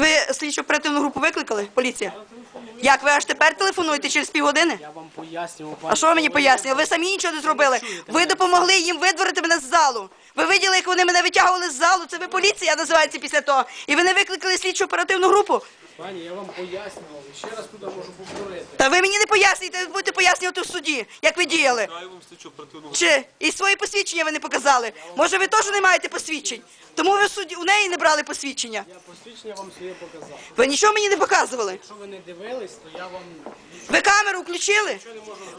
Ви слідчо оперативну групу викликали? Поліція? Як ви аж тепер телефонуєте через півгодини? Я вам пояснював. А що ви мені пояснювали? Ви самі нічого не зробили. Ви допомогли їм видворити мене з залу. Ви виділи, як вони мене витягували з залу. Це ви поліція називається після того. І ви не викликали слідчу оперативну групу. Пані, я вам пояснював. І ще раз тут можу повторити. Та ви мені не пояснюєте, ви будете пояснювати в суді, як ви діяли. Дай вам слідчу оперативну Чи і свої посвідчення ви не показали? Може, ви теж не маєте посвідчень? Тому ви в суді у неї не брали посвідчення. Я посвідчення вам своє показав. Ви нічого мені не показували. Якщо ви не дивились, то я вам Ви камеру включили?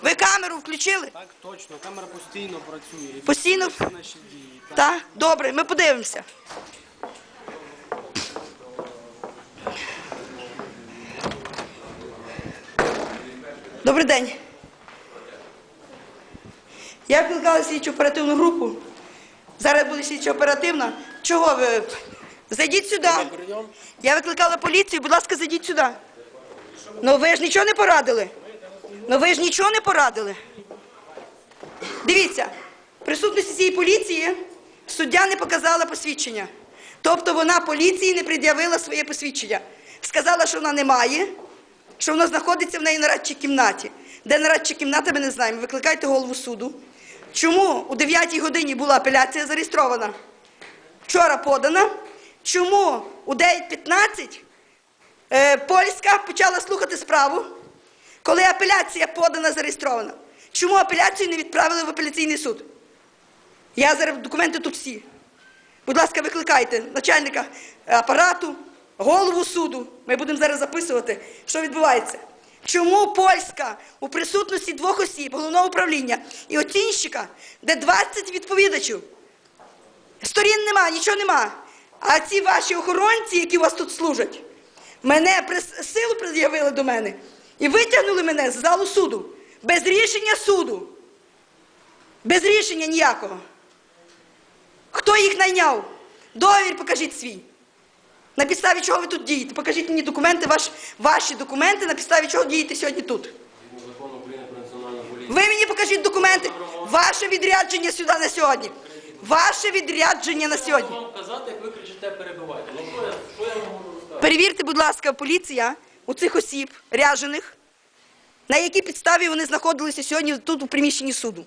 Ви камеру включили? так точно. Камера постійно працює. І Постійно? всі наші дії. Так. Так, добре, ми подивимося. Добрий день. Я викликала слідчу оперативну групу. Зараз буде слідчо оперативна. Чого ви? Зайдіть сюди. Я викликала поліцію, будь ласка, зайдіть сюди. Ну ви ж нічого не порадили. Ну ви ж нічого не порадили. Дивіться, в присутності цієї поліції суддя не показала посвідчення. Тобто вона поліції не пред'явила своє посвідчення. Сказала, що вона не має, що воно знаходиться в неї на радчій кімнаті. Де нарадча кімната, ми не знаємо. Викликайте голову суду. Чому у 9 годині була апеляція зареєстрована? Вчора подана. Чому у 9.15 е, Польська почала слухати справу, коли апеляція подана, зареєстрована? Чому апеляцію не відправили в апеляційний суд? Я зараз документи тут всі. Будь ласка, викликайте начальника апарату, голову суду. Ми будемо зараз записувати, що відбувається. Чому польська у присутності двох осіб, головного управління і оцінщика, де 20 відповідачів, Сторін нема, нічого нема. А ці ваші охоронці, які у вас тут служать, мене силу пред'явили до мене і витягнули мене з залу суду. Без рішення суду. Без рішення ніякого. Хто їх найняв? Договір покажіть свій. На підставі чого ви тут дієте? Покажіть мені документи, ваш, ваші документи, на підставі чого дієте сьогодні тут. Ви мені покажіть документи. Ваше відрядження сюди на сьогодні. Ваше відрядження на сьогодні. Вам казати, як ви кричите, перебивайте. Ну що я, що я вам можу розказати? Перевірте, будь ласка, поліція у цих осіб ряжених, на якій підставі вони знаходилися сьогодні тут у приміщенні суду.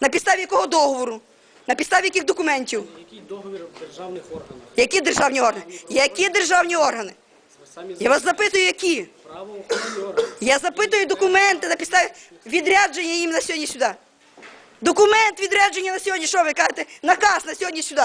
На підставі якого договору? На підставі яких документів? Який договір в державних органах? Які державні органи? Які державні органи? Я вас запитую, які? Я запитую документи на підставі відрядження їм на сьогодні сюди. Документ відрядження на сьогодні, що ви кажете? Наказ на сьогодні сюди.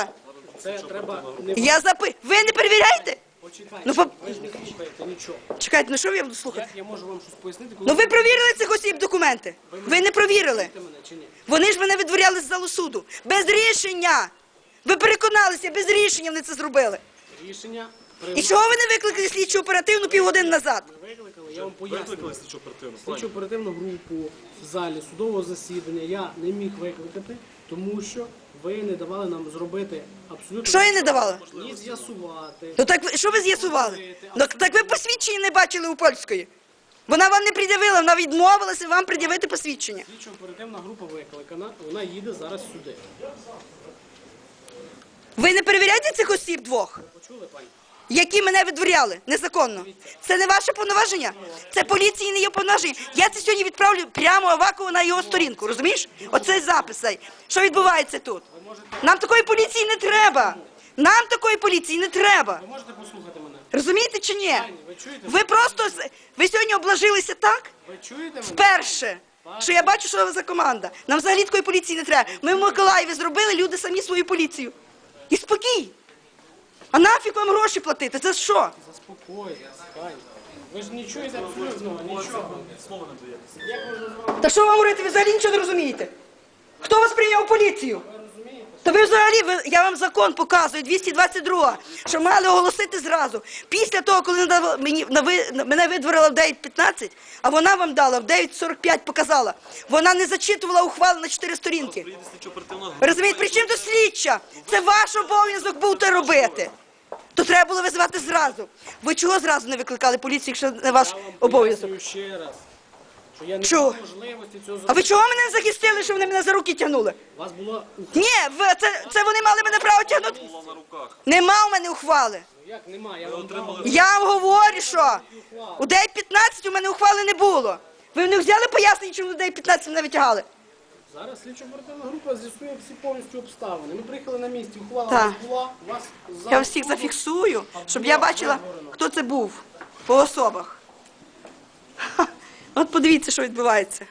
Це треба Я запи... Ви не перевіряєте? Почекайте. Ну, по- Ви ж не слухаєте нічого. Чекайте, ну що я буду слухати? Як я можу вам щось пояснити, коли Ну ви провірили цих осіб документи? Ви не провірили. мене чи ні? Вони ж мене відворяли з залу суду. Без рішення. Ви переконалися, без рішення вони це зробили. Рішення І чого ви не викликали слідчу оперативну півгодини назад? ви викликали, я вам пояснюю. Викликали слідчу оперативну. Слідчу оперативну групу в залі судового засідання я не міг викликати, тому що ви не давали нам зробити абсолютно Що я не давала? ні з'ясувати. Ну так ви- що ви з'ясували? Так, так ви посвідчення не бачили у польської. Вона вам не пред'явила, вона відмовилася вам пред'явити посвідчення. Слідчо оперативна група викликана, вона їде зараз сюди. Ви не перевіряєте цих осіб двох, Почули, пані? Які мене відворяли незаконно. Це не ваше повноваження. Це поліції не є повноваження. Я це сьогодні відправлю прямо Авакову на його сторінку. Розумієш? Оцей запис. Що відбувається тут? Нам такої поліції не треба. Нам такої поліції не треба. Ви можете послухати мене? Розумієте чи ні? Ви чуєте? Ви просто ви сьогодні обложилися так Ви чуєте мене? вперше. Що я бачу, що ви за команда. Нам взагалі такої поліції не треба. Ми в Миколаєві зробили люди самі свою поліцію. І спокій. А нафіг вам гроші платити? Це що? Заспокойся, стань. Ви ж не чуєте абсолютно нічого. Слово не даєте. Як можна зробити? Та що вам говорите? Ви взагалі нічого не розумієте. Хто вас прийняв у поліцію? Та ви взагалі, ви, я вам закон показую, 222, що мали оголосити зразу. Після того, коли мені, на ви- мене видворила в 9.15, а вона вам дала в 9.45 показала. Вона не зачитувала ухвалу на 4 сторінки. Розумієте, при чим тут слідча? Це ваш обов'язок був те робити. То треба було визивати зразу. Ви чого зразу не викликали поліцію, якщо не ваш Я вам обов'язок? Що я не Чого? мав можливості цього А зробити. ви чого мене не захистили, що вони мене за руки тягнули? Вас було. Ні, ви, це, це вони мали мене право тягнути. Нема у мене ухвали. Ну, Як немає? Я вам дав Я вам говорю, що у 9.15 у мене ухвали не було. Ви них взяли пояснення, чому у 9.15 мене витягали? Зараз слідчо-оперативна група з'ясує всі повністю обставини. Ми приїхали на місці, ухвала Так. у вас була, вас за всіх зафіксую, щоб я бачила, хто це був по особах. От подивіться, що відбувається.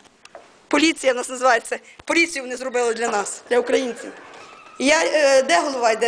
Поліція нас називається. Поліцію вони зробили для нас, для українців. І я, е, де голова йде?